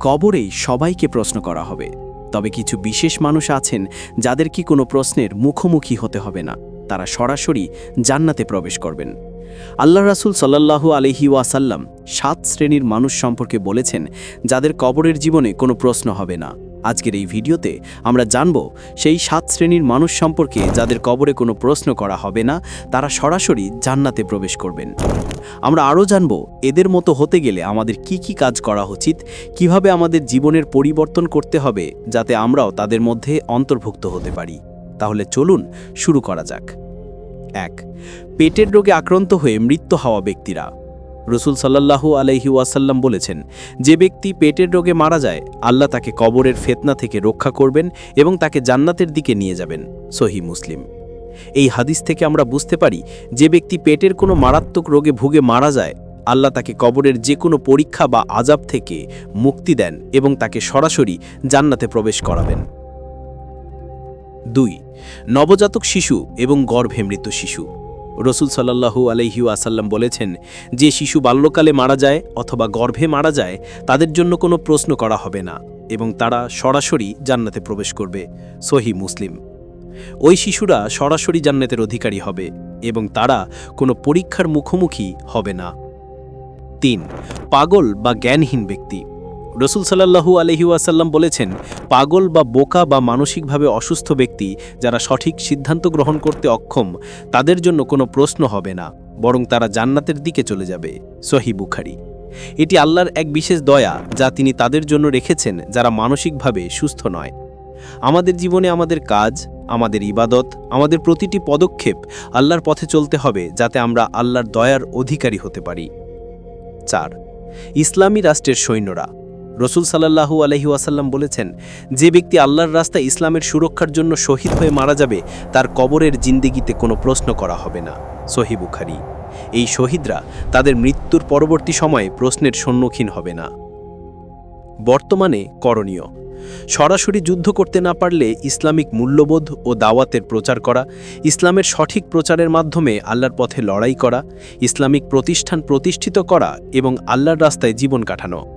কবরেই সবাইকে প্রশ্ন করা হবে। তবে কিছু বিশেষ মানুষ আছেন যাদের কি কোনো প্রশ্নের মুখোমুখি হতে হবে না। তারা সরাসরি জান্নাতে প্রবেশ করবেন। আল্লাহ রাসুল সাল্লাল্লাহু আলহি ওয়াসাল্লাম সাত শ্রেণির মানুষ সম্পর্কে বলেছেন, যাদের কবরের জীবনে কোনো প্রশ্ন হবে না। আজকের এই ভিডিওতে আমরা জানব, সেই সাত শ্রেণির মানুষ সম্পর্কে যাদের কবরে কোনো প্রশ্ন করা হবে না, তারা সরাসরি জান্নাতে প্রবেশ করবেন। আমরা আরও জানব, এদের মতো হতে গেলে আমাদের কি কি কাজ করা উচিত, কীভাবে আমাদের জীবনের পরিবর্তন করতে হবে, যাতে আমরাও তাদের মধ্যে অন্তর্ভুক্ত হতে পারি। তাহলে চলুন শুরু করা যাক। এক। পেটের রোগে আক্রান্ত হয়ে মৃত্যু হওয়া ব্যক্তিরা। রসুল সাল্লাল্লাহু আলহি ওয়াসাল্লাম বলেছেন, যে ব্যক্তি পেটের রোগে মারা যায়, আল্লাহ তাকে কবরের ফেতনা থেকে রক্ষা করবেন এবং তাকে জান্নাতের দিকে নিয়ে যাবেন। সহি মুসলিম। এই হাদিস থেকে আমরা বুঝতে পারি, যে ব্যক্তি পেটের কোনো মারাত্মক রোগে ভুগে মারা যায়, আল্লাহ তাকে কবরের যে কোনো পরীক্ষা বা আজাব থেকে মুক্তি দেন এবং তাকে সরাসরি জান্নাতে প্রবেশ করাবেন। দুই, নবজাতক শিশু এবং গর্ভে মৃত শিশু। রসুল সাল্লাহু আলহি আসাল্লাম বলেছেন, যে শিশু বাল্যকালে মারা যায় অথবা গর্ভে মারা যায়, তাদের জন্য কোনো প্রশ্ন করা হবে না এবং তারা সরাসরি জান্নাতে প্রবেশ করবে, সহি মুসলিম। ওই শিশুরা সরাসরি জান্নাতের অধিকারী হবে এবং তারা কোনো পরীক্ষার মুখোমুখি হবে না। তিন, পাগল বা জ্ঞানহীন ব্যক্তি। রসুল সাল্লাহু আলহি ওয়াসাল্লাম বলেছেন, পাগল বা বোকা বা মানসিকভাবে অসুস্থ ব্যক্তি যারা সঠিক সিদ্ধান্ত গ্রহণ করতে অক্ষম, তাদের জন্য কোনো প্রশ্ন হবে না, বরং তারা জান্নাতের দিকে চলে যাবে। সহি বুখারি। এটি আল্লাহর এক বিশেষ দয়া যা তিনি তাদের জন্য রেখেছেন যারা মানসিকভাবে সুস্থ নয়। আমাদের জীবনে আমাদের কাজ, আমাদের ইবাদত, আমাদের প্রতিটি পদক্ষেপ আল্লাহর পথে চলতে হবে যাতে আমরা আল্লাহর দয়ার অধিকারী হতে পারি। চার, ইসলামী রাষ্ট্রের সৈন্যরা। রসুল সাল্লাহু আলহি ওয়াসাল্লাম বলেছেন, যে ব্যক্তি আল্লাহর রাস্তায় ইসলামের সুরক্ষার জন্য শহীদ হয়ে মারা যাবে, তার কবরের জিন্দেগিতে কোনো প্রশ্ন করা হবে না। সহি বুখারি। এই শহীদরা তাদের মৃত্যুর পরবর্তী সময়ে প্রশ্নের সম্মুখীন হবে না। বর্তমানে করণীয়। সরাসরি যুদ্ধ করতে না পারলে ইসলামিক মূল্যবোধ ও দাওয়াতের প্রচার করা, ইসলামের সঠিক প্রচারের মাধ্যমে আল্লাহর পথে লড়াই করা, ইসলামিক প্রতিষ্ঠান প্রতিষ্ঠিত করা এবং আল্লাহর রাস্তায় জীবন কাটানো।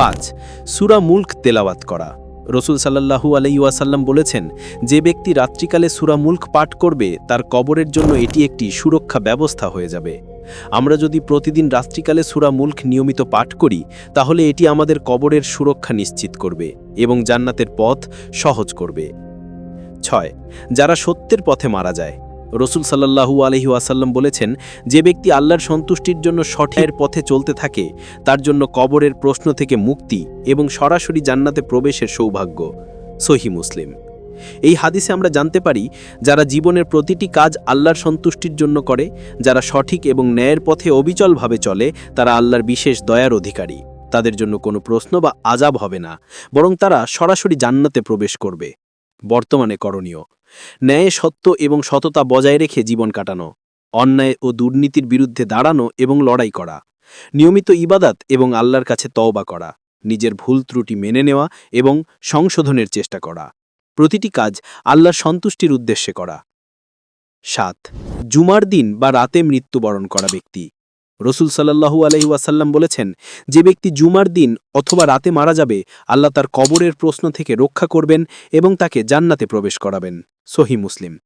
পাঁচ, সুরা মুল্ক তেলাওয়াত করা। রসুল সাল্লাহু আলাইসাল্লাম বলেছেন, যে ব্যক্তি রাত্রিকালে সুরা মুল্ক পাঠ করবে, তার কবরের জন্য এটি একটি সুরক্ষা ব্যবস্থা হয়ে যাবে। আমরা যদি প্রতিদিন রাত্রিকালে সুরা মুল্ক নিয়মিত পাঠ করি, তাহলে এটি আমাদের কবরের সুরক্ষা নিশ্চিত করবে এবং জান্নাতের পথ সহজ করবে। ছয়, যারা সত্যের পথে মারা যায় রসুল সাল্লাহু আলহি ওয়াসাল্লাম বলেছেন, যে ব্যক্তি আল্লাহর সন্তুষ্টির জন্য সঠিক পথে চলতে থাকে, তার জন্য কবরের প্রশ্ন থেকে মুক্তি এবং সরাসরি জান্নাতে প্রবেশের সৌভাগ্য। সহি মুসলিম। এই হাদিসে আমরা জানতে পারি, যারা জীবনের প্রতিটি কাজ আল্লাহর সন্তুষ্টির জন্য করে, যারা সঠিক এবং ন্যায়ের পথে অবিচলভাবে চলে, তারা আল্লাহর বিশেষ দয়ার অধিকারী। তাদের জন্য কোনো প্রশ্ন বা আজাব হবে না, বরং তারা সরাসরি জান্নাতে প্রবেশ করবে। বর্তমানে করণীয়। ন্যায়, সত্য এবং সততা বজায় রেখে জীবন কাটানো। অন্যায় ও দুর্নীতির বিরুদ্ধে দাঁড়ানো এবং লড়াই করা। নিয়মিত ইবাদাত এবং আল্লাহর কাছে তওবা করা। নিজের ভুল ত্রুটি মেনে নেওয়া এবং সংশোধনের চেষ্টা করা। প্রতিটি কাজ আল্লাহর সন্তুষ্টির উদ্দেশ্যে করা। সাত, জুমার দিন বা রাতে মৃত্যুবরণ করা ব্যক্তি। রসুল সাল্লাহু আলহি ওয়াসাল্লাম বলেছেন, যে ব্যক্তি জুমার দিন অথবা রাতে মারা যাবে, আল্লাহ তার কবরের প্রশ্ন থেকে রক্ষা করবেন এবং তাকে জান্নাতে প্রবেশ করাবেন। সহি মুসলিম।